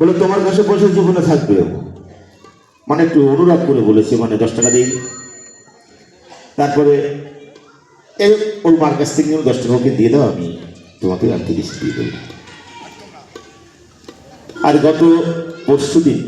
বলে, তোমার কাছে পয়সা জীবনে থাকবে। মানে একটু অনুরাগ করে বলেছে মানে দশ টাকা দিই। তারপরে এই ওর মার কাছ থেকে দশ টাকা ওকে দিয়ে দাও, আমি তোমাকে আর তিরিশ দিয়ে দেবো। আর গত পরশু দিন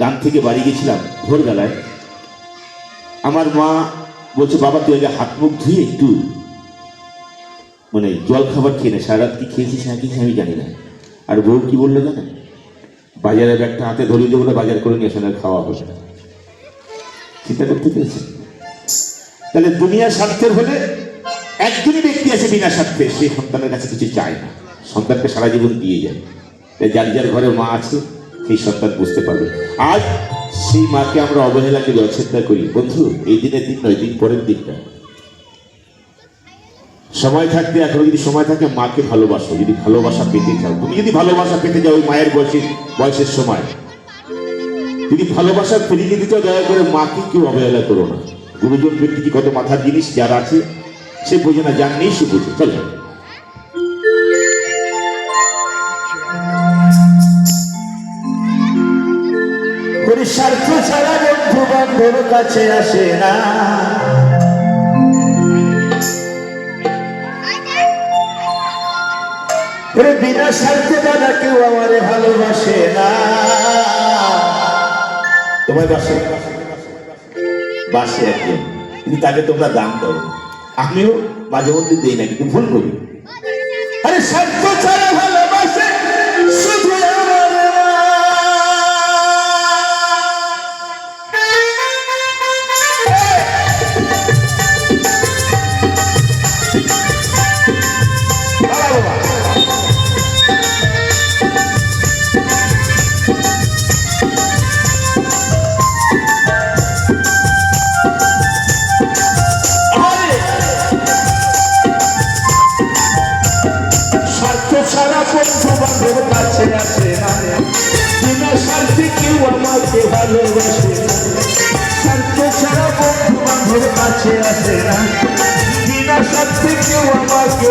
গান থেকে বাড়ি গেছিলাম ভোরবেলায়। আমার মা বলছে, বাবা, তুই আগে হাত মুখ ধুয়ে একটু মানে জল খাবার খেয়ে নে সারা রাত কি খেয়েছিস না কিছু আমি জানি না। আর বউ কি বলল জানেন? বাজারের একটা হাতে ধরিয়ে দেবো বাজার করে নিয়ে আসলে খাওয়া হবে চিন্তা করতে পেরেছেন? তাহলে দুনিয়ার স্বার্থের হলে একজনই ব্যক্তি আছে বিনা স্বার্থে, সেই সন্তানের কাছে কিছু চায় না। সন্তানকে সারা জীবন দিয়ে যায়। তাই যার যার ঘরে মা আছে, সেই সন্তান বুঝতে পারবে। আজ সেই মাকে আমরা অবহেলাকে অচ্ছেদা করি। বন্ধু, এই দিনের দিন নয় দিন পরের দিনটা। সময় থাকতে এখনও যদি সময় থাকে, মাকে ভালোবাসো, যদি ভালোবাসা পেতে চাও। তুমি যদি ভালোবাসা পেতে ওই মায়ের বয়সের বয়সের সময়, যদি ভালোবাসা ফিরিয়ে দিতে দয়া করে মাকে কেউ অবহেলা করো না। গুরুজন ব্যক্তি কি কত মাথার জিনিস যার আছে, সে বোঝে না, যার নেই সে বোঝে। চলো। স্বার্থ ছাড়া বন্ধু বান্ধব কাছে আসে না। বিনা স্বার্থে দাদা, কেউ আমারে ভালোবাসে না। তোমায় বাসে? বাসে একজন কিন্তু তাকে তোমরা দান করো। আমিও মাঝে মধ্যে দিই না, কিন্তু ভুল করি। আরে স্বার্থ ছাড়া ভালোবাসে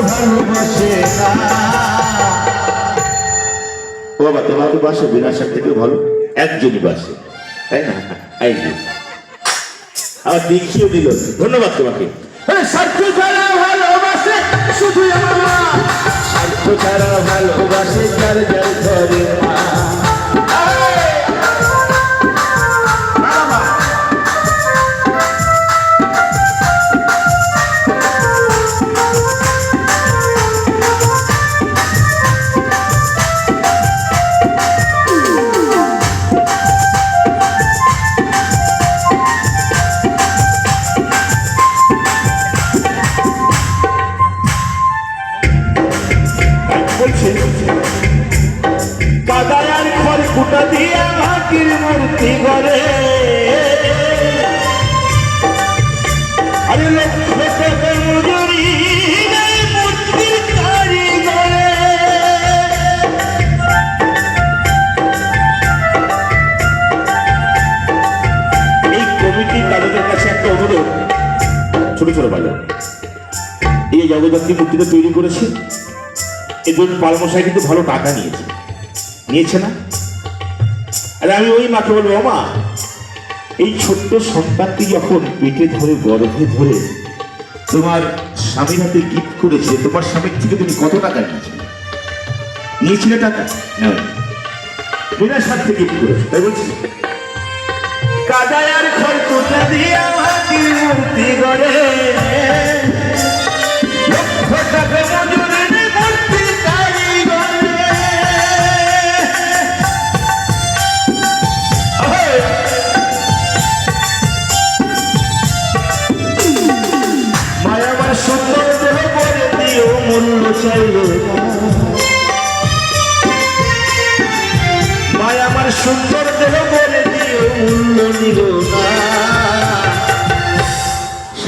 ভালোবাসে না ও বাবা তোমাকে বাসে বিনাশার থেকে ভালো। একজনই বাসে তাই না? যে। আবার দেখিও দিল। ধন্যবাদ তোমাকে। স্বার্থ ছাড়া ভালোবাসে শুধু আমার স্বার্থ ছাড়া ভালোবাসে যার যার ঘরে ছোট ছোট বাজার। এই জগদ্ধাত্রী মূর্তিটা তৈরি করেছে এর জন্য পালমশাই কিন্তু ভালো টাকা নিয়েছে। নিয়েছে না? আরে আমি ওই মাকে বলব মা এই ছোট্ট সন্তানটি যখন পেটে ধরে গর্ভে ধরে তোমার স্বামীর হাতে গিফট করেছে তোমার স্বামীর থেকে তুমি কত টাকা নিয়েছিলে? নিয়েছিলে টাকা? বিনা স্বার্থে গিফট করেছে তাই বলছি? কাদায়ার কুটা দিয়া মূর্তি করে লক্ষ টাকা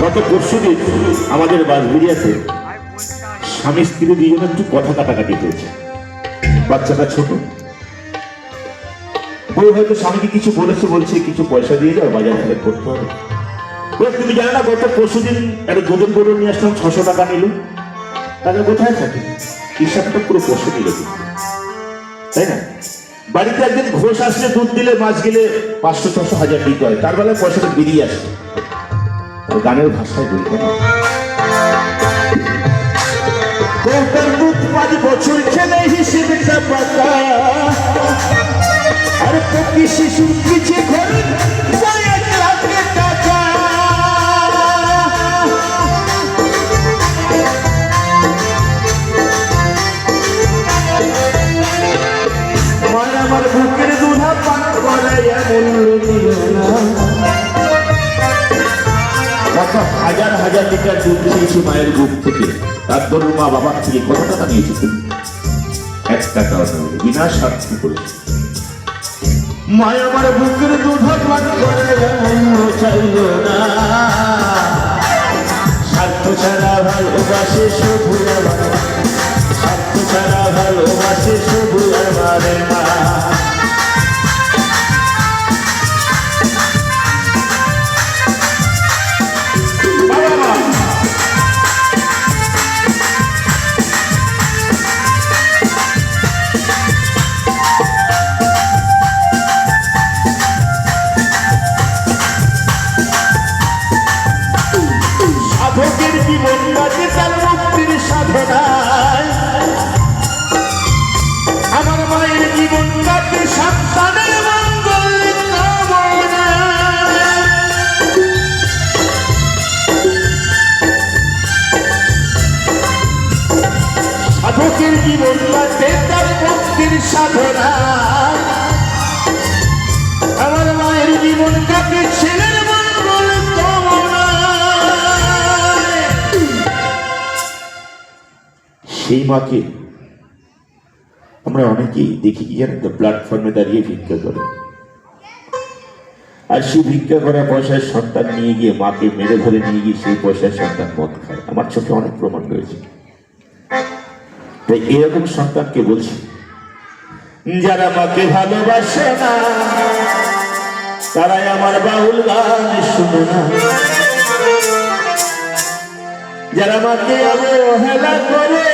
গত পরশু দিন আমাদের বাসবিরিয়াতে স্বামী স্ত্রী দুজনে একটু কথা কাটাকাটি হয়েছে। বাচ্চাটা ছোট বউ হয়তো স্বামীকে কিছু বলেছে, বলছে, কিছু পয়সা দিয়ে যাও, বাজার থেকে করতে হবে। তুমি জানো না, গত পরশু দিন একটা গোদন গরু নিয়ে আসলাম, ছশো টাকা নিল। তাহলে কোথায় থাকে? হিসাবটা পুরো পশু নিল তাই না? বাড়িতে একদিন ঘোষ আসলে দুধ দিলে মাছ গেলে পাঁচশো, ছশো, হাজার দিতে হয়। তার বেলায় পয়সাটা বেরিয়ে আসে। গানের ভাষায় বলতে না? বছর খেলে হিসেবে হাজার হাজার লিটার দুধ খেয়েছি মায়ের বুক থেকে। তার দরুন মা বাবার থেকে কত টাকা নিয়েছে এক টাকা বিনা স্বার্থ করেছে মায় আমার বুকের দুধ পান করে চাইল না। স্বার্থ ছাড়া ভালোবাসে শুধু আমার স্বার্থ ছাড়া ভালোবাসে শুধু আমার মা। জীবন কাটে সন্তানের। সাধকের জীবন কাটে, তার মুক্তির সাধনা আমার মায়ের জীবন কাটে, ছেলের মঙ্গল কামনায়। সেই মাকে আমরা অনেকেই দেখি কি জানেন তো প্ল্যাটফর্মে দাঁড়িয়ে ভিক্ষা করে। আর সেই ভিক্ষা করা পয়সায় সন্তান নিয়ে গিয়ে, মাকে মেরে ধরে নিয়ে গিয়ে সেই পয়সায় সন্তান মদ খায়। আমার চোখে অনেক প্রমাণ রয়েছে। তাই এরকম সন্তানকে বলছি, যারা মাকে ভালোবাসে না, তারাই আমার বাউল গান শুনে না। যারা মাকে অবহেলা করে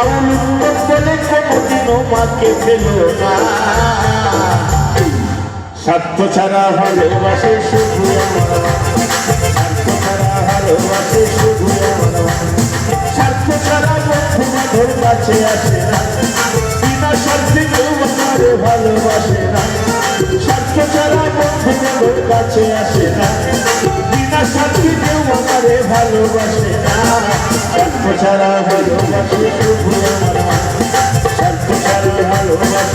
বাউল উত্তম বলে কোনোদিনও মাকে ফেলো না স্বার্থ ছাড়া ভালোবাসে শুধু আমার স্বার্থ ছাড়া ভালোবাসে শুধু আমার স্বার্থ ছাড়া বন্ধু বান্ধব কাছে আসে না। বিনা স্বার্থে কেউ আমার ভালোবাসে না। স্বার্থ ছাড়া বন্ধু বান্ধব কাছে আসে না। বিনা স্বার্থে কেউ আমার ভালোবাসে না। স্বার্থ ভালোবাসি স্বার্থ ছাড়া ভালোবাসে